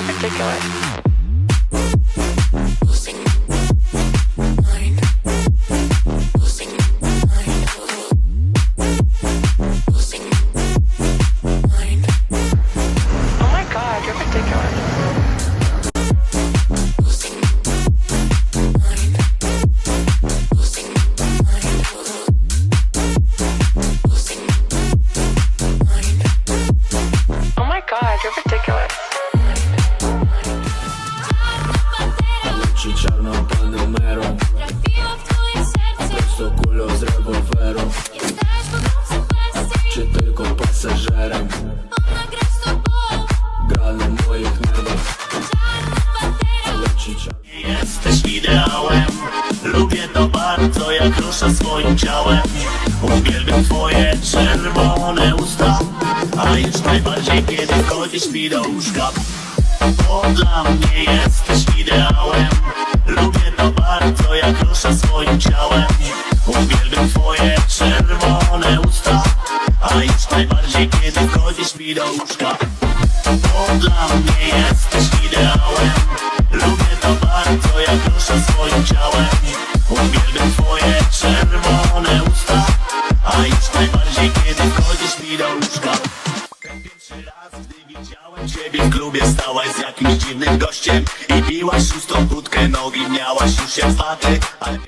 in particular. Ideałem. Lubię to bardzo, jak rusza swoim ciałem. Uwielbiam twoje czerwone usta A już najbardziej, kiedy wchodzisz mi do łóżka. Bo dla mnie jesteś ideałem. Lubię to bardzo, jak rusza swoim ciałem. Uwielbiam twoje czerwone usta A już najbardziej, kiedy wchodzisz mi do łóżka. Bo dla mnie jesteś ideałem Uwielbiam twoje czerwone usta. A już najbardziej, kiedy wchodzisz mi do łóżka. Pierwszy raz, gdy widziałem ciebie w klubie Stałaś z jakimś dziwnym gościem I piłaś szóstą wódkę. Nogi miałaś już jak faty Ale